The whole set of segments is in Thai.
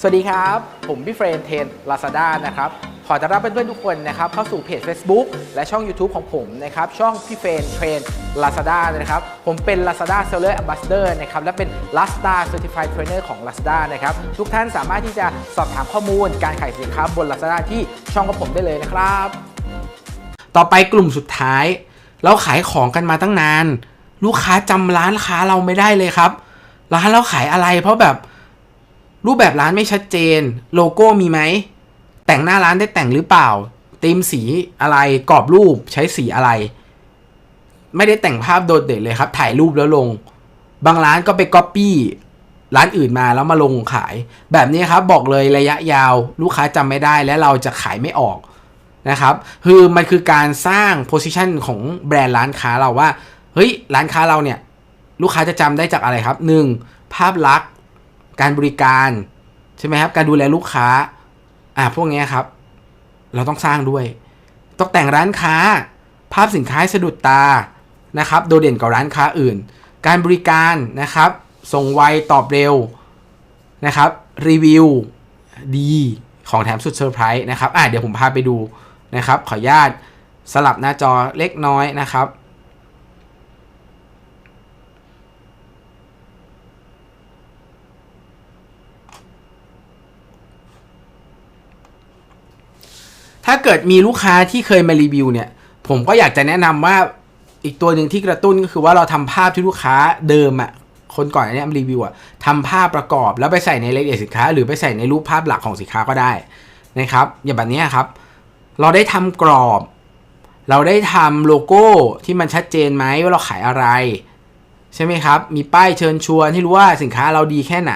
สวัสดีครับ ผมพี่เฟรนเทน Lazada นะครับ ขอต้อนรับเพื่อนๆทุกคนนะครับ เข้าสู่เพจ Facebook และช่อง YouTube ของผมนะครับ ช่องพี่เฟรนเทรน Lazada นะครับ ผมเป็น Lazada Seller Ambassador นะครับ และเป็น Lazada Certified Trainer ของ Lazada นะครับ ทุกท่านสามารถที่จะสอบถามข้อมูลการขายสินค้าบน Lazada ที่ช่องของผมได้เลยนะครับ ต่อไปกลุ่มสุดท้าย เราขายของกันมาตั้งนาน ลูกค้าจำร้านค้าเราไม่ได้เลยครับร้านเราขายอะไรเพราะแบบ รูปแบบร้านไม่ชัดเจน โลโก้มีไหม แต่งหน้าร้านได้แต่งหรือเปล่าธีมสีอะไรกรอบรูปใช้สีอะไร ไม่ได้แต่งภาพโดดเด่นเลยครับ ถ่ายรูปแล้วลง บางร้านก็ไปก๊อปปี้ร้านอื่นมาแล้วมาลงขาย แบบนี้ครับบอกเลยระยะยาว ลูกค้าจำไม่ได้และเราจะขายไม่ออกนะครับ คือมันคือการสร้างโพ i ิชันของแบรนด์ร้านค้าเราว่า เฮ้ย ร้านค้าเราเนี่ย ลูกค้าจะจำได้จากอะไรครับ 1. ภาพลักษณ์ การบริการใช่ไหมครับ การดูแลลูกค้า อ่าพวกเนี้ยครับ เราต้องสร้างด้วย ตกแต่งร้านค้า ภาพสินค้าสะดุดตานะครับ โดดเด่นกว่าร้านค้าอื่น การบริการนะครับ ส่งไวตอบเร็วนะครับ รีวิวดีของแถมสุดเซอร์ไพรส์นะครับ อะเดี๋ยวผมพาไปดูนะครับ ขออนุญาตสลับหน้าจอเล็กน้อยนะครับ ถ้าเกิดมีลูกค้าที่เคยมารีวิวเนี่ย ผมก็อยากจะแนะนำว่าอีกตัวหนึ่งที่กระตุ้นก็คือว่าเราทำภาพที่ลูกค้าเดิมอะคนก่อนอันเนี้ยรีวิวอะทำภาพประกอบแล้วไปใส่ในรายละเอียดสินค้า หรือไปใส่ในรูปภาพหลักของสินค้าก็ได้นะครับ อย่างแบบนี้ครับ เราได้ทำกรอบ เราได้ทำโลโก้ที่มันชัดเจนไหมว่าเราขายอะไร ใช่ไหมครับ มีป้ายเชิญชวนที่รู้ว่าสินค้าเราดีแค่ไหน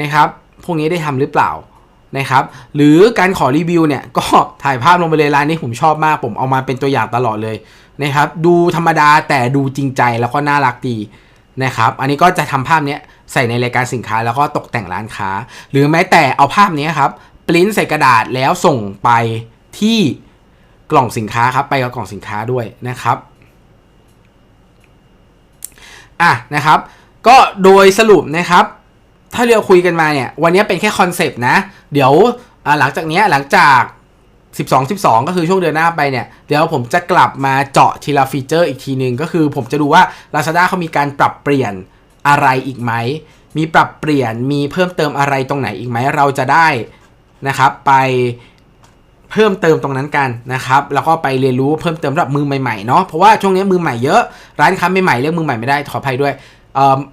นะครับ พวกนี้ได้ทำหรือเปล่า นะครับหรือการขอรีวิวเนี่ยก็ถ่ายภาพลงไปเลยร้านนี้ผมชอบมากผมเอามาเป็นตัวอย่างตลอดเลยนะครับดูธรรมดาแต่ดูจริงใจแล้วก็น่ารักดีนะครับอันนี้ก็จะทำภาพนี้ใส่ในรายการสินค้าแล้วก็ตกแต่งร้านค้า หรือแม้แต่เอาภาพนี้ครับปริ้นใส่กระดาษแล้วส่งไปที่กล่องสินค้าครับไปกับกล่องสินค้าด้วยนะครับอะนะครับ ก็โดยสรุปนะครับ ถ้าเราคุยกันมาเนี่ย วันนี้เป็นแค่คอนเซปต์นะ เดี๋ยวหลังจากนี้หลังจาก 12 12 ก็คือช่วงเดือนหน้าไปเนี่ย เดี๋ยวผมจะกลับมาเจาะทีละฟีเจอร์อีกทีหนึ่งก็คือผมจะดูว่า Lazada เขามีการปรับเปลี่ยนอะไรอีกไหม มีปรับเปลี่ยนมีเพิ่มเติมอะไรตรงไหนอีกไหม เราจะได้นะครับไปเพิ่มเติมตรงนั้นกันนะครับ แล้วก็ไปเรียนรู้เพิ่มเติมสำหรับมือใหม่ๆเนาะ เพราะว่าช่วงนี้มือใหม่เยอะ ร้านค้าใหม่ๆเรียกมือใหม่ไม่ได้ขออภัยด้วย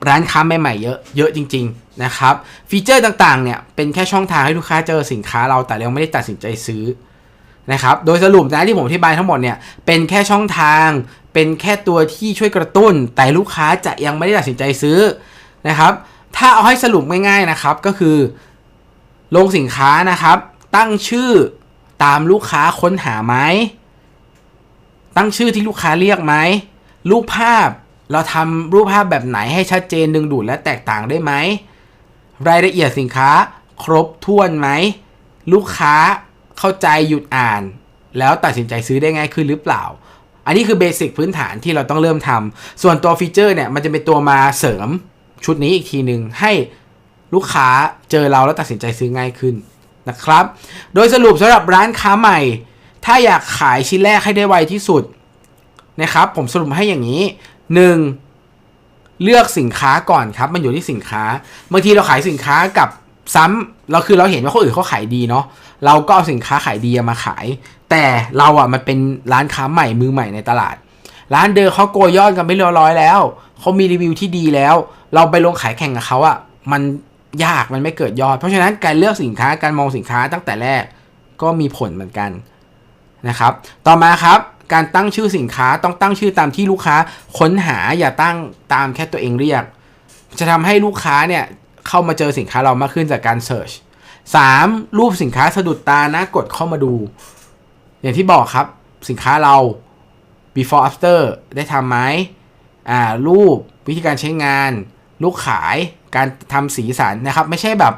ร้านค้าใหม่ๆเยอะเยอะจริง ๆนะครับ ฟีเจอร์ต่างๆเนี่ยเป็นแค่ช่องทางให้ลูกค้าเจอสินค้าเราแต่เราไม่ได้ตัดสินใจซื้อนะครับโดยสรุปนะที่ผมอธิบายทั้งหมดเนี่ยเป็นแค่ช่องทาง เป็นแค่ตัวที่ช่วยกระตุ้น แต่ลูกค้าจะยังไม่ได้ตัดสินใจซื้อนะครับถ้าเอาให้สรุปง่ายๆนะครับก็คือลงสินค้านะครับ ตั้งชื่อตามลูกค้าค้นหาไหมตั้งชื่อที่ลูกค้าเรียกไหมรูปภาพ เราทำรูปภาพแบบไหนให้ชัดเจนดึงดูดและแตกต่างได้ไหม รายละเอียดสินค้าครบถ้วนไหม ลูกค้าเข้าใจหยุดอ่าน แล้วตัดสินใจซื้อได้ง่ายขึ้นหรือเปล่า อันนี้คือเบสิกพื้นฐานที่เราต้องเริ่มทำส่วนตัวฟีเจอร์เนี่ยมันจะเป็นตัวมาเสริมชุดนี้อีกทีหนึ่งให้ลูกค้าเจอเราแล้วตัดสินใจซื้อง่ายขึ้นนะครับ โดยสรุปสำหรับร้านค้าใหม่ ถ้าอยากขายชิ้นแรกให้ได้ไวที่สุดนะครับผมสรุปให้อย่างนี้ 1. เลือกสินค้าก่อนครับ มันอยู่ที่สินค้าบางทีเราขายสินค้ากับซ้ำเราคือเราเห็นว่าคนอื่นเขาขายดีเนาะเราก็เอาสินค้าขายดีมาขาย แต่เราอะมันเป็นร้านค้าใหม่มือใหม่ในตลาด ร้านเดิมเขาโกยยอดกันไม่เรียบร้อยแล้วเขามีรีวิวที่ดีแล้ว เราไปลงขายแข่งกับเขาอะมันยากมันไม่เกิดยอด เพราะฉะนั้นการเลือกสินค้าการมองสินค้าตั้งแต่แรกก็มีผลเหมือนกันนะครับ ต่อมาครับ การตั้งชื่อสินค้าต้องตั้งชื่อตามที่ลูกค้าค้นหาอย่าตั้งตามแค่ตัวเองเรียก จะทำให้ลูกค้าเนี่ยเข้ามาเจอสินค้าเรามากขึ้นจากการเสิร์ช 3. รูปสินค้าสะดุดตานะกดเข้ามาดู อย่างที่บอกครับสินค้าเรา before after ได้ทำไหมอ่ารูปวิธีการใช้งาน ลูกขายการทำสีสันนะครับ ไม่ใช่แบบ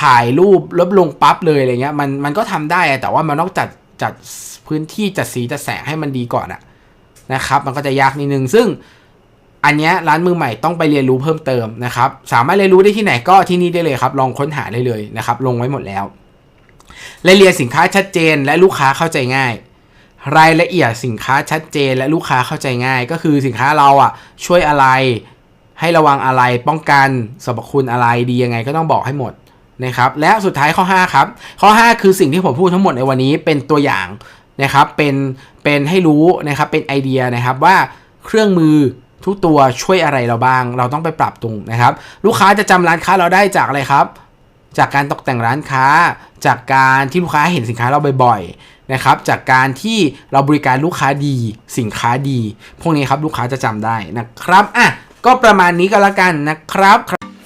ถ่ายรูปลบลงปั๊บเลยอะไรเงี้ยมันมันก็ทำได้แต่ว่ามันต้องจัด จัดพื้นที่จัดสีจัดแสงให้มันดีก่อนอะนะครับ มันก็จะยากนิดนึง ซึ่งอันเนี้ยร้านมือใหม่ต้องไปเรียนรู้เพิ่มเติมนะครับ สามารถเรียนรู้ได้ที่ไหนก็ที่นี่ได้เลยครับ ลองค้นหาได้เลยนะครับ ลงไว้หมดแล้วรายละเอียดสินค้าชัดเจนและลูกค้าเข้าใจง่าย รายละเอียดสินค้าชัดเจนและลูกค้าเข้าใจง่าย ก็คือสินค้าเราอะช่วยอะไรให้ระวังอะไรป้องกันสรรพคุณอะไรดียังไงก็ต้องบอกให้หมด นะครับและสุดท้ายข้อ 5 ครับ ข้อ 5 คือสิ่งที่ผมพูดทั้งหมดในวันนี้เป็นตัวอย่างนะครับเป็นเป็นให้รู้นะครับเป็นไอเดียนะครับว่าเครื่องมือทุกตัวช่วยอะไรเราบ้าง เราต้องไปปรับตรงนะครับ ลูกค้าจะจำร้านค้าเราได้จากอะไรครับ จากการตกแต่งร้านค้า จากการที่ลูกค้าเห็นสินค้าเราบ่อยๆนะครับ จากการที่เราบริการลูกค้าดี สินค้าดี พวกนี้ครับลูกค้าจะจำได้นะครับอะก็ประมาณนี้ก็แล้วกันนะครับ